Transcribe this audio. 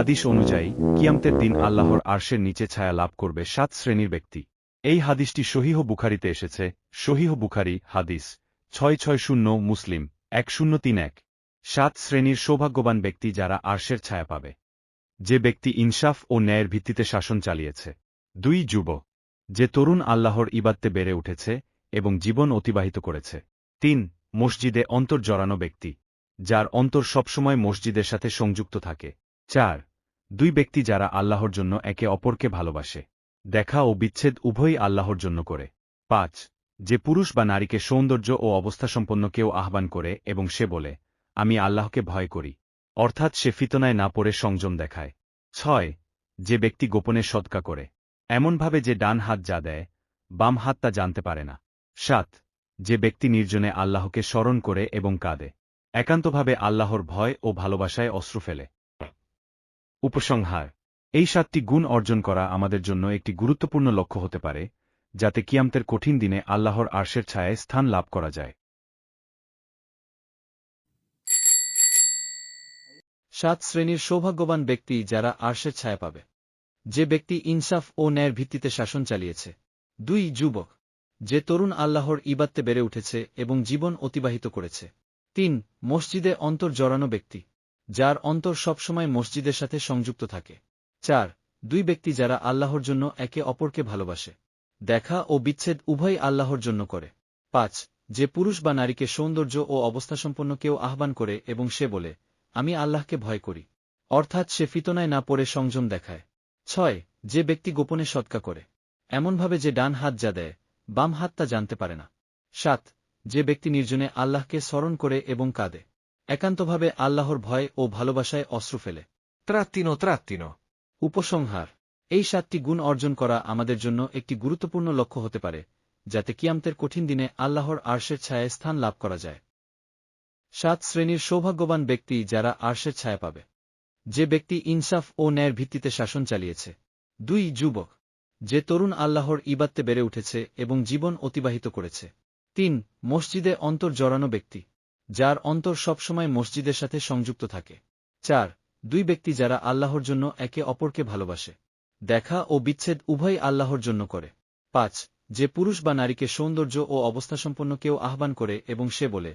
হাদিস অনুযায়ী, কিয়ামতের দিন আল্লাহর আরশের নিচে ছায়া লাভ করবে সাত শ্রেণির ব্যক্তি। এই হাদিসটি সহিহ বুখারিতে এসেছে। সহিহ বুখারি, হাদিস ছয় ছয় শূন্য, মুসলিম এক শূন্য তিন এক। সাত শ্রেণির সৌভাগ্যবান ব্যক্তি যারা আরশের ছায়া পাবে। যে ব্যক্তি ইনসাফ ও ন্যায়ের ভিত্তিতে শাসন চালিয়েছে। দুই যুব যে তরুণ আল্লাহর ইবাদতে বেড়ে উঠেছে এবং জীবন অতিবাহিত করেছে। তিন, মসজিদে অন্তর জড়ানো ব্যক্তি, যার অন্তর সবসময় মসজিদের সাথে সংযুক্ত থাকে। চার দুই ব্যক্তি যারা আল্লাহর জন্য একে অপরকে ভালোবাসে, দেখা ও বিচ্ছেদ উভয়ই আল্লাহর জন্য করে। পাঁচ, যে পুরুষ বা নারীকে সৌন্দর্য ও অবস্থাসম্পন্ন কেউ আহ্বান করে এবং সে বলে, আমি আল্লাহকে ভয় করি। অর্থাৎ সে ফিতনায় না পড়ে সংযম দেখায়। ছয়, যে ব্যক্তি গোপনে সৎকা করে, এমনভাবে যে ডান হাত যা দেয়, বাম হাত তা জানতে পারে না। সাত, যে ব্যক্তি নির্জনে আল্লাহকে স্মরণ করে এবং কাঁদে, একান্তভাবে আল্লাহর ভয় ও ভালোবাসায় অশ্রু ফেলে। উপসংহার। এই সাতটি গুণ অর্জন করা আমাদের জন্য একটি গুরুত্বপূর্ণ লক্ষ্য হতে পারে, যাতে কিয়ামতের কঠিন দিনে আল্লাহর আর্শের ছায়ায় স্থান লাভ করা যায়। সাত শ্রেণির সৌভাগ্যবান ব্যক্তি যারা আর্শের ছায়া পাবে। যে ব্যক্তি ইনসাফ ও ন্যায়ের ভিত্তিতে শাসন চালিয়েছে। দুই, যুবক। যে তরুণ আল্লাহর ইবাত্তে বেড়ে উঠেছে এবং জীবন অতিবাহিত করেছে। তিন, মসজিদে অন্তর জড়ানো ব্যক্তি। যার অন্তর সবসময় মসজিদের সাথে সংযুক্ত থাকে। চার, দুই ব্যক্তি যারা আল্লাহর জন্য একে অপরকে ভালোবাসে। দেখা ও বিচ্ছেদ উভয় আল্লাহর জন্য করে। পাঁচ, যে পুরুষ বা নারীকে সৌন্দর্য ও অবস্থাসম্পন্ন কেউ আহ্বান করে এবং সে বলে, আমি আল্লাহকে ভয় করি। অর্থাৎ সে ফিতনায় না পড়ে সংযম দেখায়। ছয়, যে ব্যক্তি গোপনে সৎকা করে। এমনভাবে যে ডান হাত যা দেয়, বাম হাত তা জানতে পারে না। সাত, যে ব্যক্তি নির্জনে আল্লাহকে স্মরণ করে এবং কাঁদে। একান্তভাবে আল্লাহর ভয় ও ভালোবাসায় অস্ত্র ফেলে। Trattino trattino. উপসংহার। এই সাতটি গুণ অর্জন করা আমাদের জন্য একটি গুরুত্বপূর্ণ লক্ষ্য হতে পারে, যাতে কিয়ামতের কঠিন দিনে আল্লাহর আর্শের ছায়ায় স্থান লাভ করা যায়। সাত শ্রেণির সৌভাগ্যবান ব্যক্তি যারা আর্শের ছায়া পাবে। যে ব্যক্তি ইনসাফ ও ন্যায়ের ভিত্তিতে শাসন চালিয়েছে। দুই, যুবক। যে তরুণ আল্লাহর ইবাত্তে বেড়ে উঠেছে এবং জীবন অতিবাহিত করেছে। তিন, মসজিদে অন্তর জড়ানো ব্যক্তি। যার অন্তর সবসময় মসজিদের সাথে সংযুক্ত থাকে। চার, দুই ব্যক্তি যারা আল্লাহর জন্য একে অপরকে ভালোবাসে। দেখা ও বিচ্ছেদ উভয় আল্লাহর জন্য করে। পাঁচ, যে পুরুষ বা নারীকে সৌন্দর্য ও অবস্থাসম্পন্ন কেউ আহ্বান করে এবং সে বলে